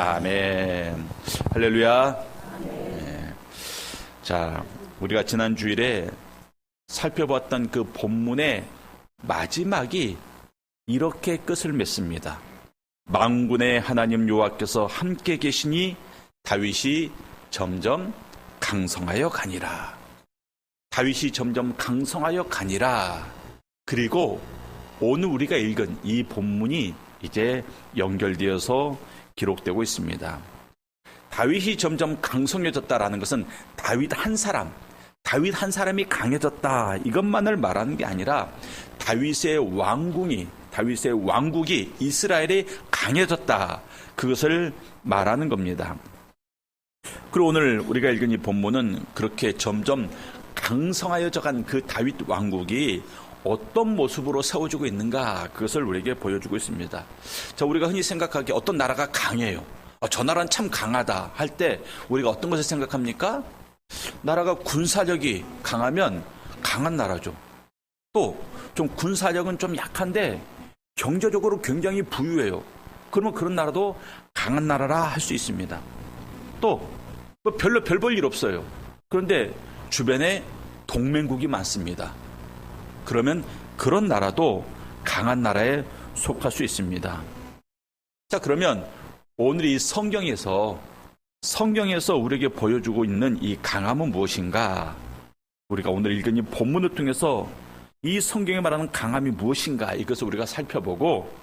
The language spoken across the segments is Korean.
아멘. 할렐루야. 네. 자, 우리가 지난 주일에 살펴봤던 그 본문의 마지막이 이렇게 끝을 맺습니다. 망군의 하나님 여호와께서 함께 계시니 다윗이 점점 강성하여 가니라. 다윗이 점점 강성하여 가니라. 그리고 오늘 우리가 읽은 이 본문이 이제 연결되어서 기록되고 있습니다. 다윗이 점점 강성해졌다라는 것은 다윗 한 사람, 다윗 한 사람이 강해졌다 이것만을 말하는 게 아니라 다윗의 왕궁이 다윗의 왕국이 이스라엘이 강해졌다 그것을 말하는 겁니다. 그리고 오늘 우리가 읽은 이 본문은 그렇게 점점 강성하여져 간 그 다윗 왕국이 어떤 모습으로 세워지고 있는가 그것을 우리에게 보여주고 있습니다. 자, 우리가 흔히 생각하기에 어떤 나라가 강해요. 아, 저 나라는 참 강하다 할 때 우리가 어떤 것을 생각합니까? 나라가 군사력이 강하면 강한 나라죠. 또 좀 군사력은 좀 약한데 경제적으로 굉장히 부유해요. 그러면 그런 나라도 강한 나라라 할 수 있습니다. 또뭐 별로 별 볼 일 없어요. 그런데 주변에 동맹국이 많습니다. 그러면 그런 나라도 강한 나라에 속할 수 있습니다. 자, 그러면 오늘 이 성경에서 성경에서 우리에게 보여주고 있는 이 강함은 무엇인가? 우리가 오늘 읽은 이 본문을 통해서 이 성경에 말하는 강함이 무엇인가? 이것을 우리가 살펴보고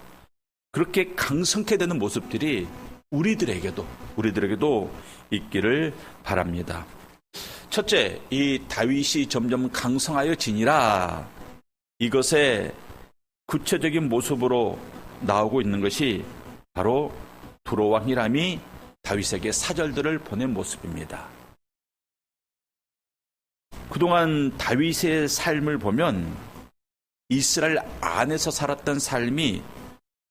그렇게 강성케 되는 모습들이 우리들에게도 우리들에게도 있기를 바랍니다. 첫째, 이 다윗이 점점 강성하여 지니라. 이것의 구체적인 모습으로 나오고 있는 것이 바로 두로왕 히람이 다윗에게 사절들을 보낸 모습입니다. 그동안 다윗의 삶을 보면 이스라엘 안에서 살았던 삶이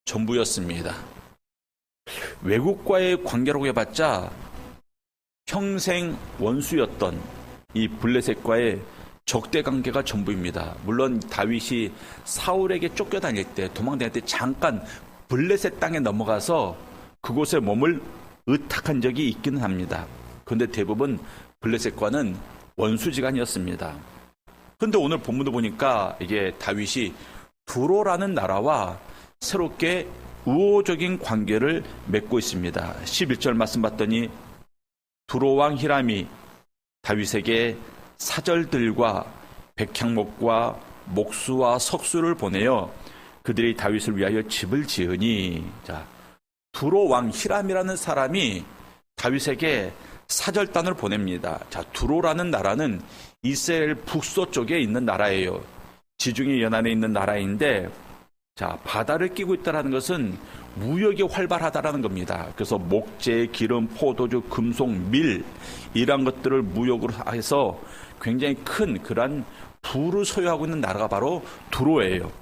전부였습니다. 외국과의 관계라고 해봤자 평생 원수였던 이 블레셋과의 적대 관계가 전부입니다. 물론 다윗이 사울에게 쫓겨다닐 때 도망다닐 때 잠깐 블레셋 땅에 넘어가서 그곳에 몸을 의탁한 적이 있기는 합니다. 그런데 대부분 블레셋과는 원수지간이었습니다. 그런데 오늘 본문도 보니까 이게 다윗이 두로라는 나라와 새롭게 우호적인 관계를 맺고 있습니다. 11절 말씀 봤더니 두로왕 히람이 다윗에게 사절들과 백향목과 목수와 석수를 보내어 그들이 다윗을 위하여 집을 지으니 자 두로 왕 히람이라는 사람이 다윗에게 사절단을 보냅니다. 자 두로라는 나라는 이스라엘 북서 쪽에 있는 나라예요. 지중해 연안에 있는 나라인데 자 바다를 끼고 있다는 것은 무역이 활발하다라는 겁니다. 그래서 목재, 기름, 포도주, 금속, 밀 이런 것들을 무역으로 해서 굉장히 큰 그러한 부를 소유하고 있는 나라가 바로 두로예요.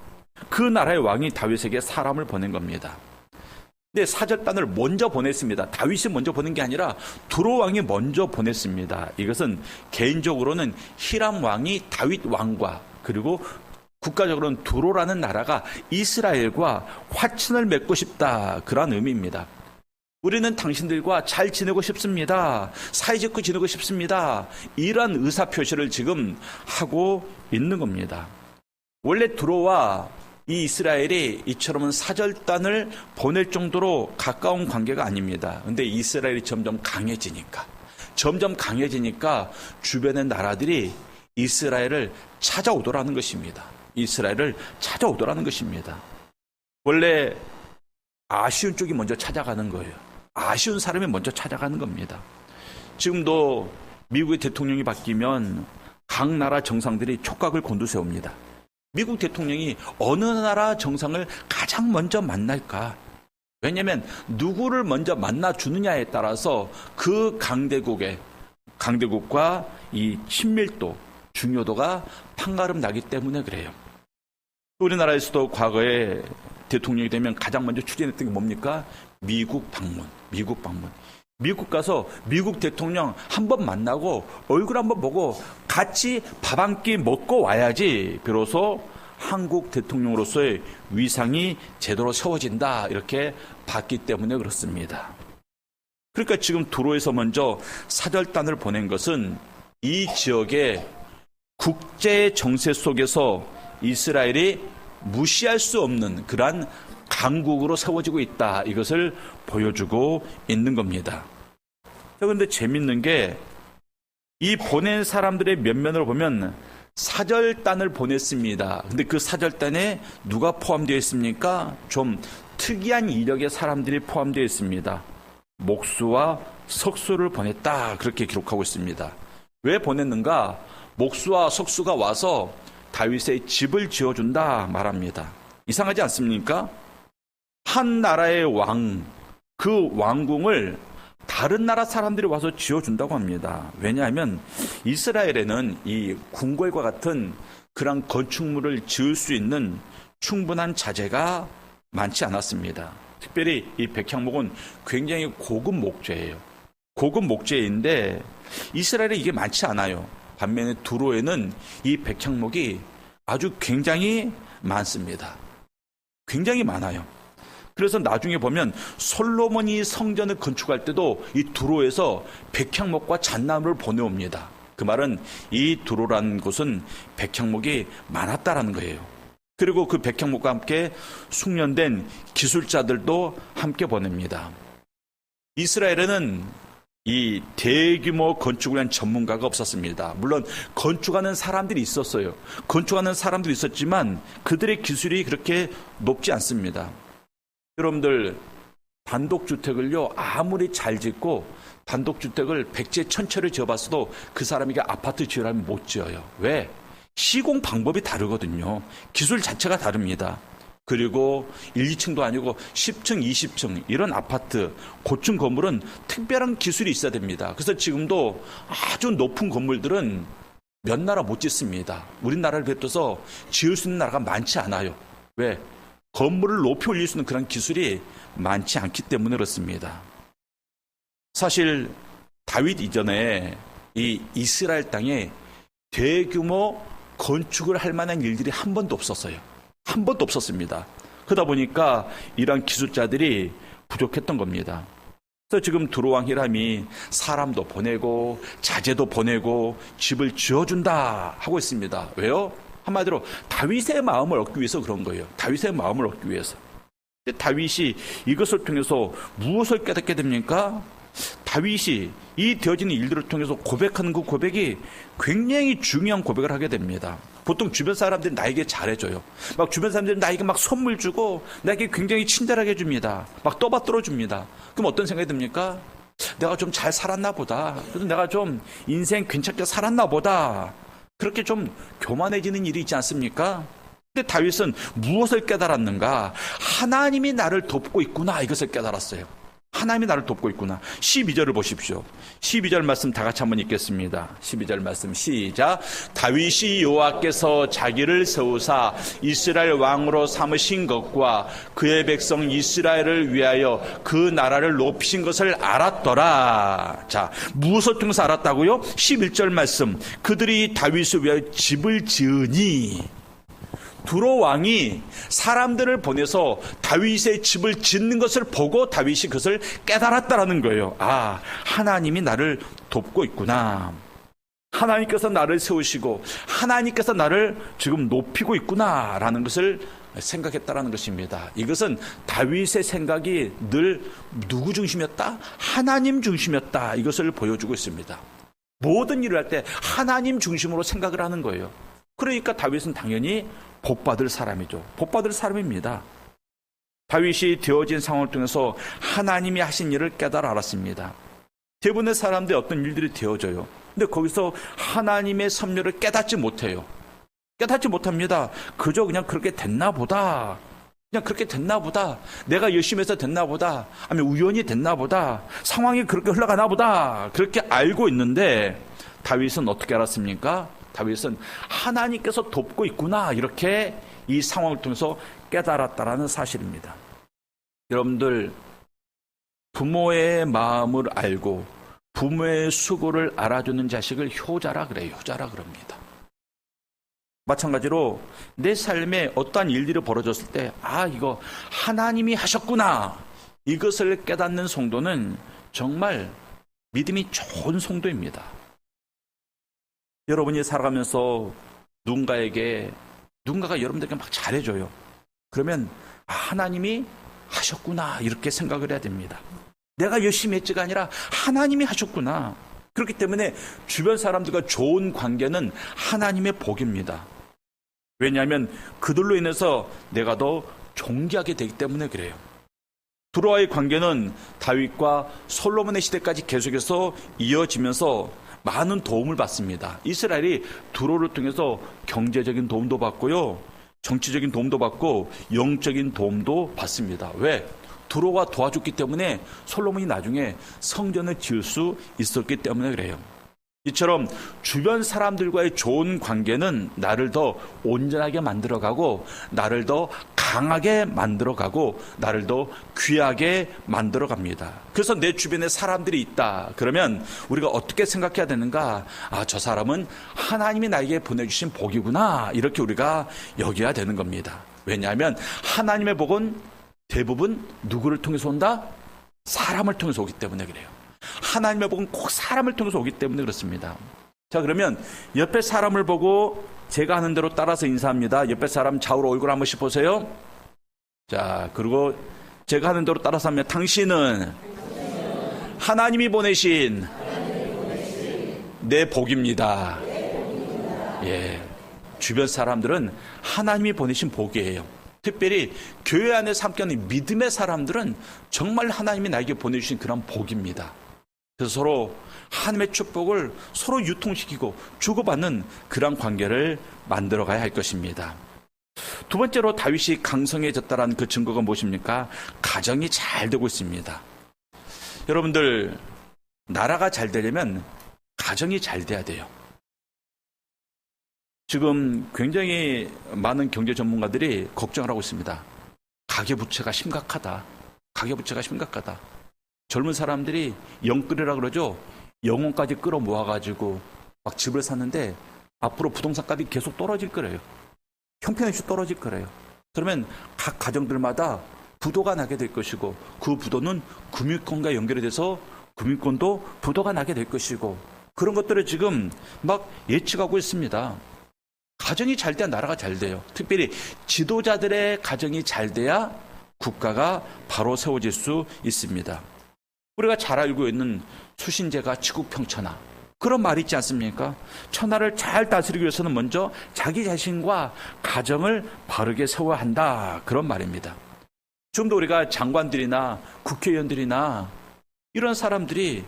그 나라의 왕이 다윗에게 사람을 보낸 겁니다. 근데 사절단을 먼저 보냈습니다. 다윗이 먼저 보낸 게 아니라 두로 왕이 먼저 보냈습니다. 이것은 개인적으로는 히람 왕이 다윗 왕과 그리고 국가적으로는 두로라는 나라가 이스라엘과 화친을 맺고 싶다. 그런 의미입니다. 우리는 당신들과 잘 지내고 싶습니다. 사이좋게 지내고 싶습니다. 이러한 의사표시를 지금 하고 있는 겁니다. 원래 두로와 이 이스라엘이 이처럼은 사절단을 보낼 정도로 가까운 관계가 아닙니다. 근데 이스라엘이 점점 강해지니까, 점점 강해지니까 주변의 나라들이 이스라엘을 찾아오더라는 것입니다. 이스라엘을 찾아오더라는 것입니다. 원래 아쉬운 쪽이 먼저 찾아가는 거예요. 아쉬운 사람이 먼저 찾아가는 겁니다. 지금도 미국의 대통령이 바뀌면 각 나라 정상들이 촉각을 곤두세웁니다. 미국 대통령이 어느 나라 정상을 가장 먼저 만날까? 왜냐하면 누구를 먼저 만나 주느냐에 따라서 그 강대국의 강대국과 이 친밀도 중요도가 판가름 나기 때문에 그래요. 우리나라에서도 과거에 대통령이 되면 가장 먼저 추진했던 게 뭡니까? 미국 방문, 미국 방문. 미국 가서 미국 대통령 한 번 만나고 얼굴 한 번 보고 같이 밥 한 끼 먹고 와야지 비로소 한국 대통령으로서의 위상이 제대로 세워진다 이렇게 봤기 때문에 그렇습니다. 그러니까 지금 도로에서 먼저 사절단을 보낸 것은 이 지역의 국제 정세 속에서 이스라엘이 무시할 수 없는 그러한 강국으로 세워지고 있다. 이것을 보여주고 있는 겁니다. 그런데 재밌는 게 이 보낸 사람들의 면면을 보면 사절단을 보냈습니다. 근데 그 사절단에 누가 포함되어 있습니까? 좀 특이한 이력의 사람들이 포함되어 있습니다. 목수와 석수를 보냈다. 그렇게 기록하고 있습니다. 왜 보냈는가? 목수와 석수가 와서 다윗의 집을 지어준다 말합니다. 이상하지 않습니까? 한 나라의 왕, 그 왕궁을 다른 나라 사람들이 와서 지어준다고 합니다. 왜냐하면 이스라엘에는 이 궁궐과 같은 그런 건축물을 지을 수 있는 충분한 자재가 많지 않았습니다. 특별히 이 백향목은 굉장히 고급 목재예요. 고급 목재인데 이스라엘에 이게 많지 않아요. 반면에 두로에는 이 백향목이 아주 굉장히 많습니다. 굉장히 많아요. 그래서 나중에 보면 솔로몬이 성전을 건축할 때도 이 두로에서 백향목과 잣나무를 보내옵니다. 그 말은 이 두로라는 곳은 백향목이 많았다라는 거예요. 그리고 그 백향목과 함께 숙련된 기술자들도 함께 보냅니다. 이스라엘에는 이 대규모 건축을 한 전문가가 없었습니다. 물론 건축하는 사람들이 있었어요. 건축하는 사람들이 있었지만 그들의 기술이 그렇게 높지 않습니다. 여러분들 단독주택을요 아무리 잘 짓고 단독주택을 백제 천처를 지어봤어도 그 사람에게 아파트 지으라면 못 지어요. 왜? 시공 방법이 다르거든요. 기술 자체가 다릅니다. 그리고 1, 2층도 아니고 10층, 20층 이런 아파트, 고층 건물은 특별한 기술이 있어야 됩니다. 그래서 지금도 아주 높은 건물들은 몇 나라 못 짓습니다. 우리나라를 뱉어서 지을 수 있는 나라가 많지 않아요. 왜? 건물을 높이 올릴 수 있는 그런 기술이 많지 않기 때문에 그렇습니다. 사실 다윗 이전에 이 이스라엘 땅에 대규모 건축을 할 만한 일들이 한 번도 없었어요. 한 번도 없었습니다. 그러다 보니까 이러한 기술자들이 부족했던 겁니다. 그래서 지금 두로왕 히람이 사람도 보내고 자재도 보내고 집을 지어준다 하고 있습니다. 왜요? 한마디로 다윗의 마음을 얻기 위해서 그런 거예요. 다윗의 마음을 얻기 위해서. 다윗이 이것을 통해서 무엇을 깨닫게 됩니까? 다윗이 이 되어지는 일들을 통해서 고백하는 그 고백이 굉장히 중요한 고백을 하게 됩니다. 보통 주변 사람들이 나에게 잘해줘요. 막 주변 사람들이 나에게 막 선물 주고 나에게 굉장히 친절하게 해줍니다. 막 떠받들어 줍니다. 그럼 어떤 생각이 듭니까? 내가 좀 잘 살았나 보다. 그래서 내가 좀 인생 괜찮게 살았나 보다. 그렇게 좀 교만해지는 일이 있지 않습니까? 근데 다윗은 무엇을 깨달았는가? 하나님이 나를 돕고 있구나. 이것을 깨달았어요. 하나님이 나를 돕고 있구나. 12절을 보십시오. 12절 말씀 다 같이 한번 읽겠습니다. 12절 말씀 시작. 다윗이 여호와께서 자기를 세우사 이스라엘 왕으로 삼으신 것과 그의 백성 이스라엘을 위하여 그 나라를 높이신 것을 알았더라. 자, 무엇을 통해서 알았다고요? 11절 말씀. 그들이 다윗을 위하여 집을 지으니 두로 왕이 사람들을 보내서 다윗의 집을 짓는 것을 보고 다윗이 그것을 깨달았다라는 거예요. 아, 하나님이 나를 돕고 있구나. 하나님께서 나를 세우시고 하나님께서 나를 지금 높이고 있구나라는 것을 생각했다라는 것입니다. 이것은 다윗의 생각이 늘 누구 중심이었다? 하나님 중심이었다. 이것을 보여주고 있습니다. 모든 일을 할 때 하나님 중심으로 생각을 하는 거예요. 그러니까 다윗은 당연히 복받을 사람이죠. 복받을 사람입니다. 다윗이 되어진 상황을 통해서 하나님이 하신 일을 깨달아 알았습니다. 대부분의 사람들이 어떤 일들이 되어져요. 근데 거기서 하나님의 섭리를 깨닫지 못해요. 깨닫지 못합니다. 그저 그냥 그렇게 됐나 보다. 그냥 그렇게 됐나 보다. 내가 열심히 해서 됐나 보다. 아니면 우연히 됐나 보다. 상황이 그렇게 흘러가나 보다. 그렇게 알고 있는데 다윗은 어떻게 알았습니까? 다윗은 하나님께서 돕고 있구나 이렇게 이 상황을 통해서 깨달았다라는 사실입니다. 여러분들 부모의 마음을 알고 부모의 수고를 알아주는 자식을 효자라 그래요. 효자라 그럽니다. 마찬가지로 내 삶에 어떠한 일들이 벌어졌을 때, 아, 이거 하나님이 하셨구나. 이것을 깨닫는 성도는 정말 믿음이 좋은 성도입니다. 여러분이 살아가면서 누군가에게 누군가가 여러분들에게 막 잘해줘요. 그러면 아, 하나님이 하셨구나 이렇게 생각을 해야 됩니다. 내가 열심히 했지가 아니라 하나님이 하셨구나. 그렇기 때문에 주변 사람들과 좋은 관계는 하나님의 복입니다. 왜냐하면 그들로 인해서 내가 더 존귀하게 되기 때문에 그래요. 두로와의 관계는 다윗과 솔로몬의 시대까지 계속해서 이어지면서 많은 도움을 받습니다. 이스라엘이 두로를 통해서 경제적인 도움도 받고요. 정치적인 도움도 받고 영적인 도움도 받습니다. 왜? 두로가 도와줬기 때문에 솔로몬이 나중에 성전을 지을 수 있었기 때문에 그래요. 이처럼 주변 사람들과의 좋은 관계는 나를 더 온전하게 만들어가고 나를 더 강하게 만들어가고 나를 더 귀하게 만들어갑니다. 그래서 내 주변에 사람들이 있다. 그러면 우리가 어떻게 생각해야 되는가? 아, 저 사람은 하나님이 나에게 보내주신 복이구나. 이렇게 우리가 여겨야 되는 겁니다. 왜냐하면 하나님의 복은 대부분 누구를 통해서 온다? 사람을 통해서 오기 때문에 그래요. 하나님의 복은 꼭 사람을 통해서 오기 때문에 그렇습니다. 자, 그러면 옆에 사람을 보고 제가 하는 대로 따라서 인사합니다. 옆에 사람 좌우로 얼굴 한 번씩 보세요. 자, 그리고 제가 하는 대로 따라서 하면 당신은 하나님이 보내신 내 복입니다. 예. 주변 사람들은 하나님이 보내신 복이에요. 특별히 교회 안에 함께하는 믿음의 사람들은 정말 하나님이 나에게 보내주신 그런 복입니다. 그래서 서로 하나님의 축복을 서로 유통시키고 주고받는 그런 관계를 만들어 가야 할 것입니다. 두 번째로 다윗이 강성해졌다라는 그 증거가 무엇입니까? 가정이 잘 되고 있습니다. 여러분들 나라가 잘 되려면 가정이 잘 돼야 돼요. 지금 굉장히 많은 경제 전문가들이 걱정을 하고 있습니다. 가계부채가 심각하다. 가계부채가 심각하다. 젊은 사람들이 영끌이라 그러죠. 영혼까지 끌어 모아가지고 막 집을 샀는데 앞으로 부동산 값이 계속 떨어질 거래요. 형편없이 떨어질 거래요. 그러면 각 가정들마다 부도가 나게 될 것이고 그 부도는 금융권과 연결이 돼서 금융권도 부도가 나게 될 것이고 그런 것들을 지금 막 예측하고 있습니다. 가정이 잘 돼야 나라가 잘 돼요. 특별히 지도자들의 가정이 잘 돼야 국가가 바로 세워질 수 있습니다. 우리가 잘 알고 있는 수신제가 지국평천하. 그런 말이 있지 않습니까? 천하를 잘 다스리기 위해서는 먼저 자기 자신과 가정을 바르게 세워야 한다. 그런 말입니다. 지금도 우리가 장관들이나 국회의원들이나 이런 사람들이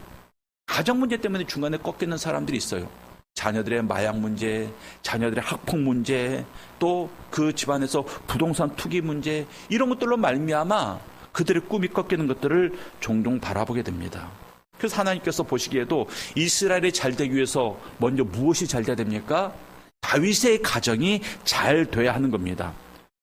가정 문제 때문에 중간에 꺾이는 사람들이 있어요. 자녀들의 마약 문제, 자녀들의 학폭 문제, 또 그 집안에서 부동산 투기 문제 이런 것들로 말미암아 그들의 꿈이 꺾이는 것들을 종종 바라보게 됩니다. 그래서 하나님께서 보시기에도 이스라엘이 잘 되기 위해서 먼저 무엇이 잘 돼야 됩니까? 다윗의 가정이 잘 돼야 하는 겁니다.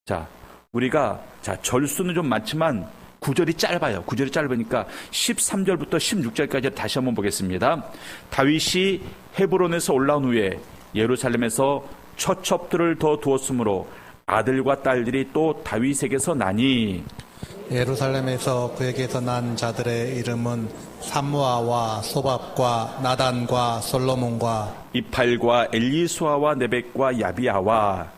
자, 우리가 자 절수는 좀 많지만 구절이 짧아요. 구절이 짧으니까 13절부터 16절까지 다시 한번 보겠습니다. 다윗이 헤브론에서 올라온 후에 예루살렘에서 처첩들을 더 두었으므로 아들과 딸들이 또 다윗에게서 나니 예루살렘에서 그에게서 난 자들의 이름은 삼무아와 소밥과 나단과 솔로몬과 이팔과 엘리수아와 네벡과 야비아와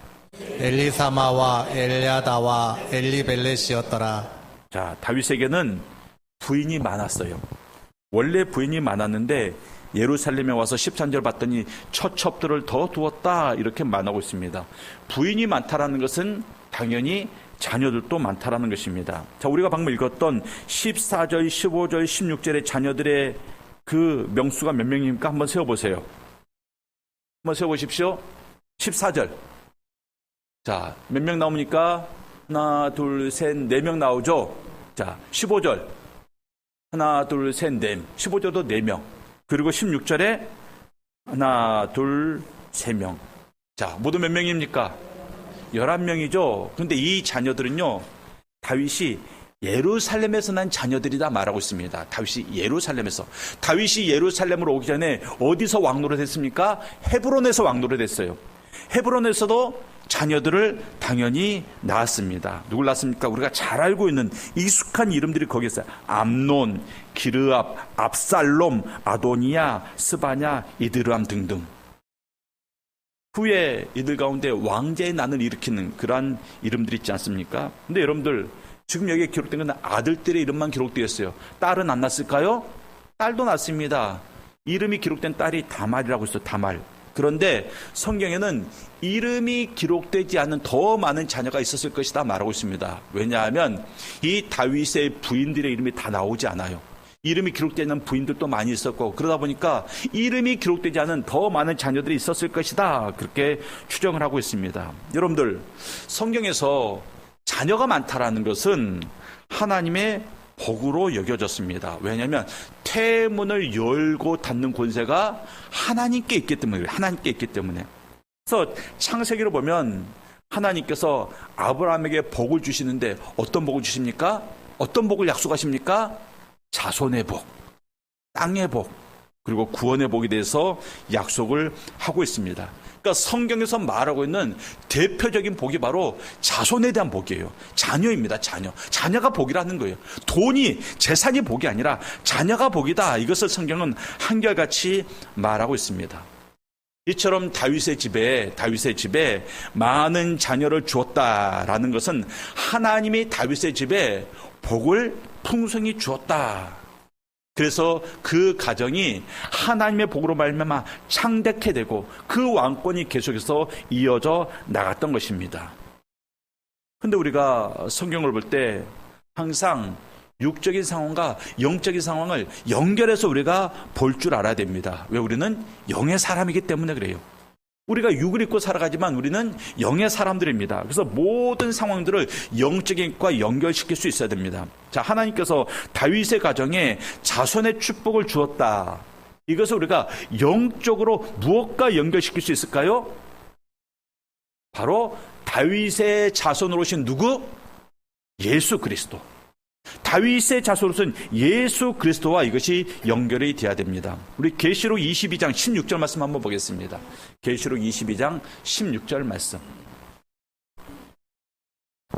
엘리사마와 엘야다와 엘리벨렛이었더라. 자 다윗에게는 부인이 많았어요. 원래 부인이 많았는데 예루살렘에 와서 13절 봤더니 처첩들을 더 두었다 이렇게 말하고 있습니다. 부인이 많다라는 것은 당연히 자녀들도 많다라는 것입니다. 자, 우리가 방금 읽었던 14절, 15절, 16절의 자녀들의 그 명수가 몇 명입니까? 한번 세어 보세요. 한번 세어 보십시오. 14절. 자, 몇 명 나옵니까? 하나, 둘, 셋, 네 명 나오죠? 자, 15절. 하나, 둘, 셋, 넷. 15절도 네 명. 그리고 16절에 하나, 둘, 세 명. 자, 모두 몇 명입니까? 11명이죠. 근데 이 자녀들은요, 다윗이 예루살렘에서 난 자녀들이다 말하고 있습니다. 다윗이 예루살렘에서. 다윗이 예루살렘으로 오기 전에 어디서 왕노릇 했습니까? 헤브론에서 왕노릇 했어요. 헤브론에서도 자녀들을 당연히 낳았습니다. 누굴 낳았습니까? 우리가 잘 알고 있는 익숙한 이름들이 거기 있어요. 암논, 기르압, 압살롬, 아도니아, 스바냐, 이드르암 등등. 후에 이들 가운데 왕제의 난을 일으키는 그러한 이름들이 있지 않습니까? 근데 여러분들 지금 여기에 기록된 건 아들들의 이름만 기록되어 있어요. 딸은 안 났을까요? 딸도 났습니다. 이름이 기록된 딸이 다말이라고 있어요. 다말. 그런데 성경에는 이름이 기록되지 않는 더 많은 자녀가 있었을 것이다 말하고 있습니다. 왜냐하면 이 다윗의 부인들의 이름이 다 나오지 않아요. 이름이 기록되지 않는 부인들도 많이 있었고 그러다 보니까 이름이 기록되지 않은 더 많은 자녀들이 있었을 것이다. 그렇게 추정을 하고 있습니다. 여러분들 성경에서 자녀가 많다라는 것은 하나님의 복으로 여겨졌습니다. 왜냐하면 태문을 열고 닫는 권세가 하나님께 있기 때문에. 하나님께 있기 때문에. 그래서 창세기를 보면 하나님께서 아브라함에게 복을 주시는데 어떤 복을 주십니까? 어떤 복을 약속하십니까? 자손의 복, 땅의 복, 그리고 구원의 복에 대해서 약속을 하고 있습니다. 그러니까 성경에서 말하고 있는 대표적인 복이 바로 자손에 대한 복이에요. 자녀입니다, 자녀. 자녀가 복이라는 거예요. 돈이, 재산이 복이 아니라 자녀가 복이다. 이것을 성경은 한결같이 말하고 있습니다. 이처럼 다윗의 집에 다윗의 집에 많은 자녀를 주었다라는 것은 하나님이 다윗의 집에 복을 풍성히 주었다. 그래서 그 가정이 하나님의 복으로 말미암아 창대케 되고 그 왕권이 계속해서 이어져 나갔던 것입니다. 근데 우리가 성경을 볼 때 항상 육적인 상황과 영적인 상황을 연결해서 우리가 볼 줄 알아야 됩니다. 왜 우리는 영의 사람이기 때문에 그래요. 우리가 육을 입고 살아가지만 우리는 영의 사람들입니다. 그래서 모든 상황들을 영적인 것과 연결시킬 수 있어야 됩니다. 자, 하나님께서 다윗의 가정에 자손의 축복을 주었다. 이것을 우리가 영적으로 무엇과 연결시킬 수 있을까요? 바로 다윗의 자손으로 오신 누구? 예수 그리스도. 다윗의 자손으로서는 예수 그리스도와 이것이 연결이 돼야 됩니다. 우리 계시록 22장 16절 말씀 한번 보겠습니다. 계시록 22장 16절 말씀.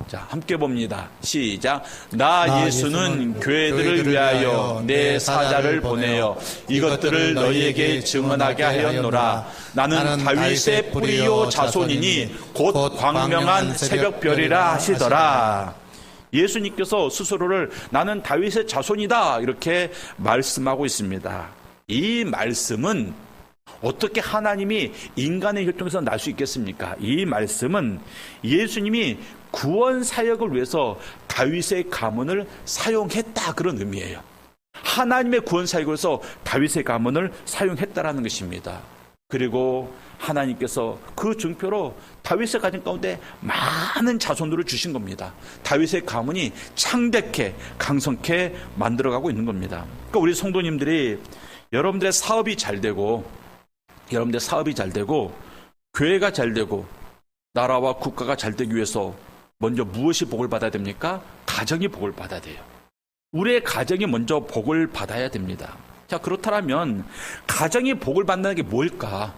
자, 함께 봅니다. 시작. 나 나 예수는 예수는 교회들을 위하여 내 사자를 보내어 이것들을 너희에게 증언하게 하였노라. 나는 다윗의 뿌리요 자손이니 곧 광명한 새벽별이라 하시더라. 예수님께서 스스로를 나는 다윗의 자손이다 이렇게 말씀하고 있습니다. 이 말씀은 어떻게 하나님이 인간의 혈통에서 날 수 있겠습니까? 이 말씀은 예수님이 구원 사역을 위해서 다윗의 가문을 사용했다 그런 의미예요. 하나님의 구원 사역을 위해서 다윗의 가문을 사용했다라는 것입니다. 그리고 하나님께서 그 증표로 다윗의 가정 가운데 많은 자손들을 주신 겁니다. 다윗의 가문이 창대케 강성케 만들어가고 있는 겁니다. 그러니까 우리 성도님들이 여러분들의 사업이 잘 되고 여러분들의 사업이 잘 되고 교회가 잘 되고 나라와 국가가 잘 되기 위해서 먼저 무엇이 복을 받아야 됩니까? 가정이 복을 받아야 돼요. 우리의 가정이 먼저 복을 받아야 됩니다. 자, 그렇다면 가정이 복을 받는 게 뭘까?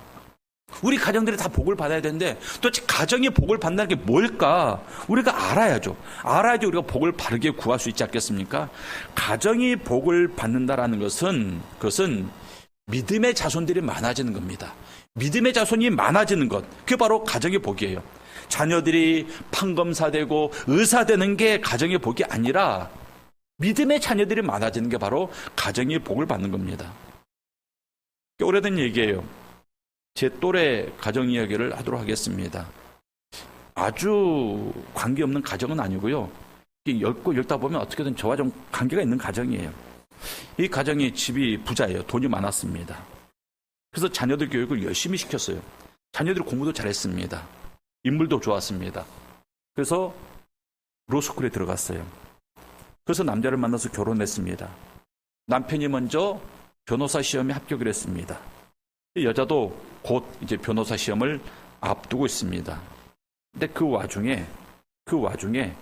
우리 가정들이 다 복을 받아야 되는데 도대체 가정이 복을 받는 게 뭘까? 우리가 알아야죠. 알아야지 우리가 복을 바르게 구할 수 있지 않겠습니까? 가정이 복을 받는다라는 것은 그것은 믿음의 자손들이 많아지는 겁니다. 믿음의 자손이 많아지는 것. 그게 바로 가정의 복이에요. 자녀들이 판검사 되고 의사 되는 게 가정의 복이 아니라 믿음의 자녀들이 많아지는 게 바로 가정의 복을 받는 겁니다. 오래된 얘기예요. 제 또래 가정 이야기를 하도록 하겠습니다. 아주 관계없는 가정은 아니고요. 엮고 엮다 보면 어떻게든 저와 좀 관계가 있는 가정이에요. 이 가정이 집이 부자예요. 돈이 많았습니다. 그래서 자녀들 교육을 열심히 시켰어요. 자녀들이 공부도 잘했습니다. 인물도 좋았습니다. 그래서 로스쿨에 들어갔어요. 그래서 남자를 만나서 결혼했습니다. 남편이 먼저 변호사 시험에 합격을 했습니다. 이 여자도 곧 이제 변호사 시험을 앞두고 있습니다. 근데 그 와중에, 그 와중에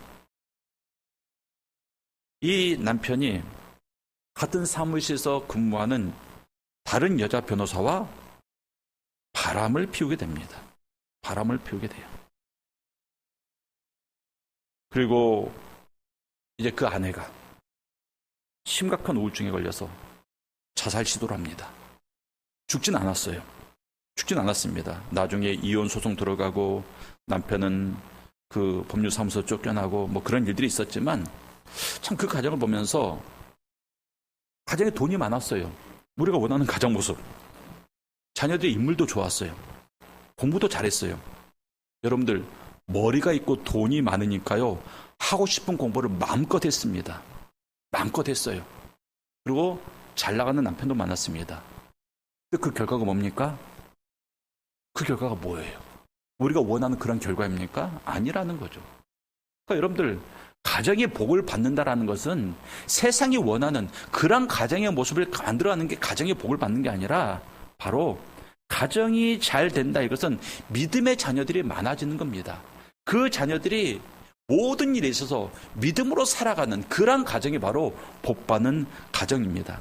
이 남편이 같은 사무실에서 근무하는 다른 여자 변호사와 바람을 피우게 됩니다. 바람을 피우게 돼요. 그리고 이제 그 아내가 심각한 우울증에 걸려서 자살 시도를 합니다. 죽진 않았어요. 죽진 않았습니다. 나중에 이혼 소송 들어가고 남편은 그 법률사무소 쫓겨나고 뭐 그런 일들이 있었지만 참 그 가정을 보면서 가정에 돈이 많았어요. 우리가 원하는 가정 모습. 자녀들의 인물도 좋았어요. 공부도 잘했어요. 여러분들 머리가 있고 돈이 많으니까요. 하고 싶은 공부를 마음껏 했습니다. 마음껏 했어요. 그리고 잘 나가는 남편도 많았습니다. 근데 그 결과가 뭡니까? 그 결과가 뭐예요? 우리가 원하는 그런 결과입니까? 아니라는 거죠. 그러니까 여러분들 가정의 복을 받는다라는 것은 세상이 원하는 그런 가정의 모습을 만들어가는 게 가정의 복을 받는 게 아니라 바로 가정이 잘 된다 이것은 믿음의 자녀들이 많아지는 겁니다. 그 자녀들이 모든 일에 있어서 믿음으로 살아가는 그러한 가정이 바로 복받는 가정입니다.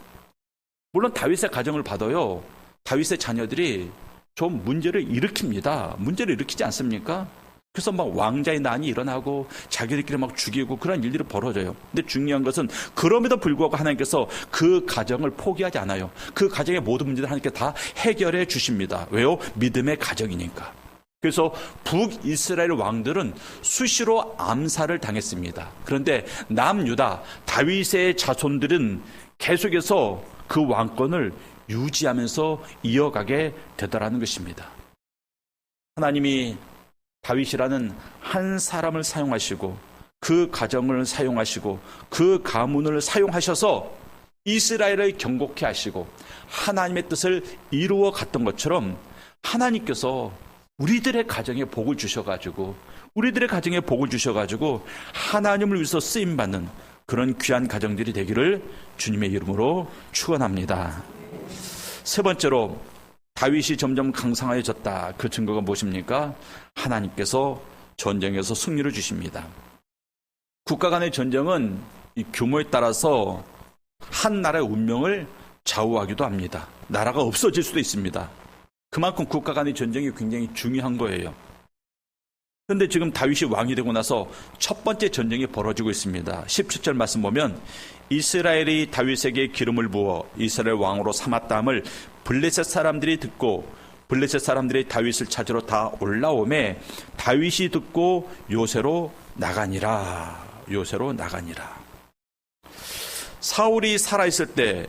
물론 다윗의 가정을 봐도요. 다윗의 자녀들이 좀 문제를 일으킵니다. 문제를 일으키지 않습니까? 그래서 막 왕자의 난이 일어나고 자기들끼리 막 죽이고 그런 일들이 벌어져요. 근데 중요한 것은 그럼에도 불구하고 하나님께서 그 가정을 포기하지 않아요. 그 가정의 모든 문제를 하나님께 다 해결해 주십니다. 왜요? 믿음의 가정이니까. 그래서 북이스라엘 왕들은 수시로 암살을 당했습니다. 그런데 남유다 다윗의 자손들은 계속해서 그 왕권을 유지하면서 이어가게 되더라는 것입니다. 하나님이 다윗이라는 한 사람을 사용하시고 그 가정을 사용하시고 그 가문을 사용하셔서 이스라엘을 경고케 하시고 하나님의 뜻을 이루어 갔던 것처럼 하나님께서 우리들의 가정에 복을 주셔가지고 우리들의 가정에 복을 주셔가지고 하나님을 위해서 쓰임 받는 그런 귀한 가정들이 되기를 주님의 이름으로 축원합니다. 세 번째로 다윗이 점점 강성해졌다. 그 증거가 무엇입니까? 하나님께서 전쟁에서 승리를 주십니다. 국가 간의 전쟁은 이 규모에 따라서 한 나라의 운명을 좌우하기도 합니다. 나라가 없어질 수도 있습니다. 그만큼 국가 간의 전쟁이 굉장히 중요한 거예요. 그런데 지금 다윗이 왕이 되고 나서 첫 번째 전쟁이 벌어지고 있습니다. 17절 말씀 보면 이스라엘이 다윗에게 기름을 부어 이스라엘 왕으로 삼았다함을 블레셋 사람들이 듣고 블레셋 사람들이 다윗을 찾으러 다 올라오매 다윗이 듣고 요새로 나가니라 요새로 나가니라 사울이 살아있을 때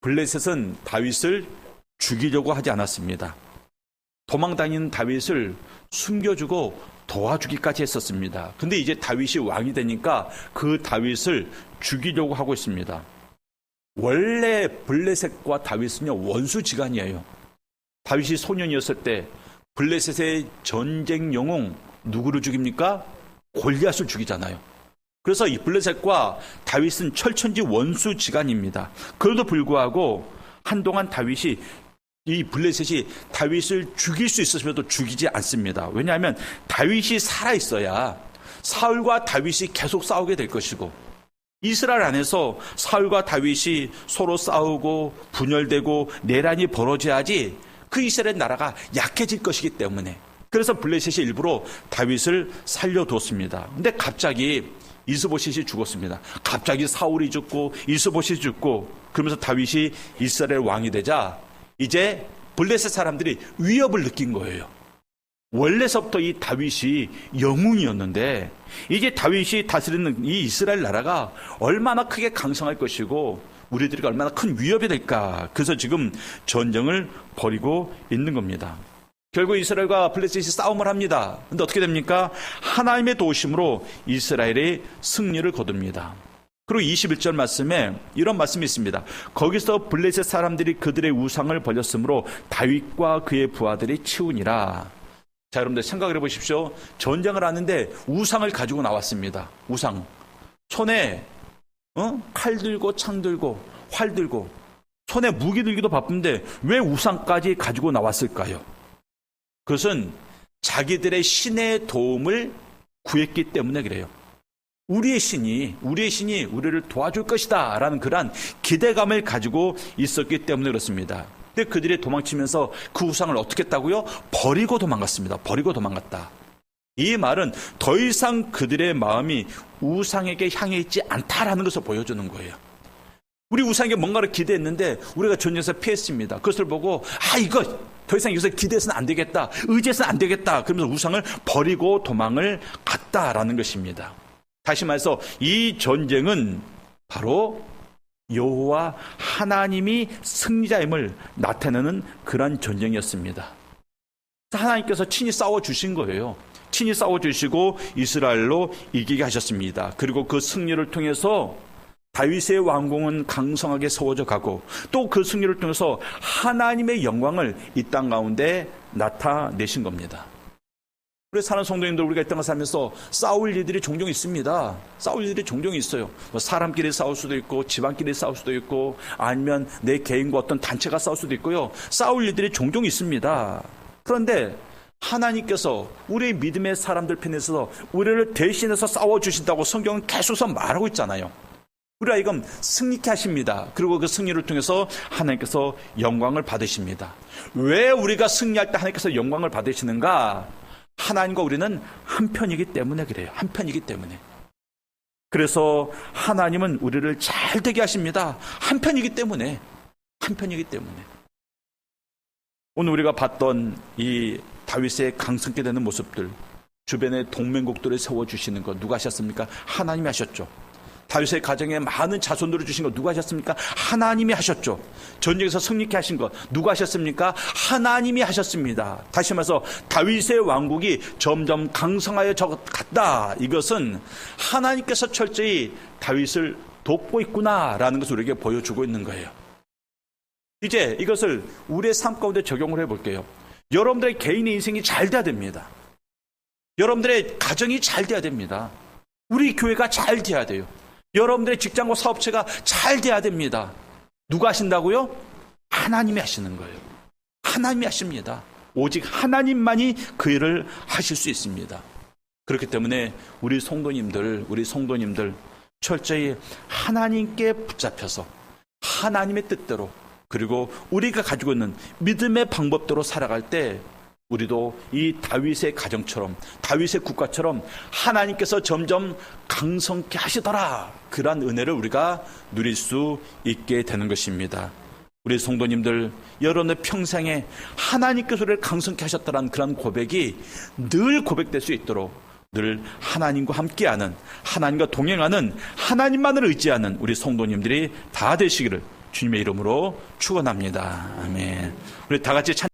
블레셋은 다윗을 죽이려고 하지 않았습니다. 도망 다니는 다윗을 숨겨주고 도와주기까지 했었습니다. 근데 이제 다윗이 왕이 되니까 그 다윗을 죽이려고 하고 있습니다. 원래 블레셋과 다윗은요 원수지간이에요. 다윗이 소년이었을 때 블레셋의 전쟁 영웅 누구를 죽입니까? 골리앗을 죽이잖아요. 그래서 이 블레셋과 다윗은 철천지 원수지간입니다. 그래도 불구하고 한동안 다윗이 이 블레셋이 다윗을 죽일 수 있었음에도 죽이지 않습니다. 왜냐하면 다윗이 살아 있어야 사울과 다윗이 계속 싸우게 될 것이고 이스라엘 안에서 사울과 다윗이 서로 싸우고 분열되고 내란이 벌어져야지 그 이스라엘 나라가 약해질 것이기 때문에 그래서 블레셋이 일부러 다윗을 살려뒀습니다. 근데 갑자기 이스보셋이 죽었습니다. 갑자기 사울이 죽고 이스보셋이 죽고 그러면서 다윗이 이스라엘 왕이 되자 이제 블레셋 사람들이 위협을 느낀 거예요. 원래서부터 이 다윗이 영웅이었는데 이제 다윗이 다스리는 이 이스라엘 나라가 얼마나 크게 강성할 것이고 우리들이 얼마나 큰 위협이 될까. 그래서 지금 전쟁을 벌이고 있는 겁니다. 결국 이스라엘과 블레셋이 싸움을 합니다. 근데 어떻게 됩니까? 하나님의 도우심으로 이스라엘이 승리를 거둡니다. 그리고 21절 말씀에 이런 말씀이 있습니다. 거기서 블레셋 사람들이 그들의 우상을 벌렸으므로 다윗과 그의 부하들이 치우니라. 자, 여러분들 생각을 해보십시오. 전쟁을 하는데 우상을 가지고 나왔습니다. 우상. 손에 어? 칼 들고 창 들고 활 들고 손에 무기 들기도 바쁜데 왜 우상까지 가지고 나왔을까요? 그것은 자기들의 신의 도움을 구했기 때문에 그래요. 우리의 신이 우리의 신이 우리를 도와줄 것이다 라는 그러한 기대감을 가지고 있었기 때문에 그렇습니다. 근데 그들이 도망치면서 그 우상을 어떻게 했다고요? 버리고 도망갔습니다. 버리고 도망갔다. 이 말은 더 이상 그들의 마음이 우상에게 향해 있지 않다라는 것을 보여주는 거예요. 우리 우상에게 뭔가를 기대했는데 우리가 전쟁에서 피했습니다. 그것을 보고 아 이거 더 이상 여기서 기대해서는 안 되겠다. 의지해서는 안 되겠다. 그러면서 우상을 버리고 도망을 갔다라는 것입니다. 다시 말해서 이 전쟁은 바로 여호와 하나님이 승리자임을 나타내는 그러한 전쟁이었습니다. 하나님께서 친히 싸워 주신 거예요. 친히 싸워 주시고 이스라엘로 이기게 하셨습니다. 그리고 그 승리를 통해서 다윗의 왕궁은 강성하게 세워져 가고 또 그 승리를 통해서 하나님의 영광을 이 땅 가운데 나타내신 겁니다. 우리 사는 성도님들 우리가 이 땅을 살면서 싸울 일들이 종종 있습니다. 싸울 일들이 종종 있어요. 뭐 사람끼리 싸울 수도 있고 집안끼리 싸울 수도 있고 아니면 내 개인과 어떤 단체가 싸울 수도 있고요. 싸울 일들이 종종 있습니다. 그런데 하나님께서 우리 믿음의 사람들 편에서 우리를 대신해서 싸워 주신다고 성경은 계속해서 말하고 있잖아요. 우리가 이건 승리케 하십니다. 그리고 그 승리를 통해서 하나님께서 영광을 받으십니다. 왜 우리가 승리할 때 하나님께서 영광을 받으시는가? 하나님과 우리는 한편이기 때문에 그래요. 한편이기 때문에. 그래서 하나님은 우리를 잘 되게 하십니다. 한편이기 때문에. 한편이기 때문에. 오늘 우리가 봤던 이 다윗의 강성케 되는 모습들, 주변에 동맹국들을 세워주시는 것 누가 하셨습니까? 하나님이 하셨죠. 다윗의 가정에 많은 자손들을 주신 것 누가 하셨습니까? 하나님이 하셨죠. 전쟁에서 승리케 하신 것 누가 하셨습니까? 하나님이 하셨습니다. 다시 말해서 다윗의 왕국이 점점 강성하여 갔다. 이것은 하나님께서 철저히 다윗을 돕고 있구나라는 것을 우리에게 보여주고 있는 거예요. 이제 이것을 우리의 삶 가운데 적용을 해볼게요. 여러분들의 개인의 인생이 잘 돼야 됩니다. 여러분들의 가정이 잘 돼야 됩니다. 우리 교회가 잘 돼야 돼요. 여러분들의 직장과 사업체가 잘 돼야 됩니다. 누가 하신다고요? 하나님이 하시는 거예요. 하나님이 하십니다. 오직 하나님만이 그 일을 하실 수 있습니다. 그렇기 때문에 우리 성도님들, 우리 성도님들 철저히 하나님께 붙잡혀서 하나님의 뜻대로 그리고 우리가 가지고 있는 믿음의 방법대로 살아갈 때 우리도 이 다윗의 가정처럼 다윗의 국가처럼 하나님께서 점점 강성케 하시더라 그러한 은혜를 우리가 누릴 수 있게 되는 것입니다. 우리 성도님들 여러분의 평생에 하나님께서 우리를 강성케 하셨다는 그런 고백이 늘 고백될 수 있도록 늘 하나님과 함께하는 하나님과 동행하는 하나님만을 의지하는 우리 성도님들이 다 되시기를 주님의 이름으로 축원합니다. 아멘. 우리 다 같이 찬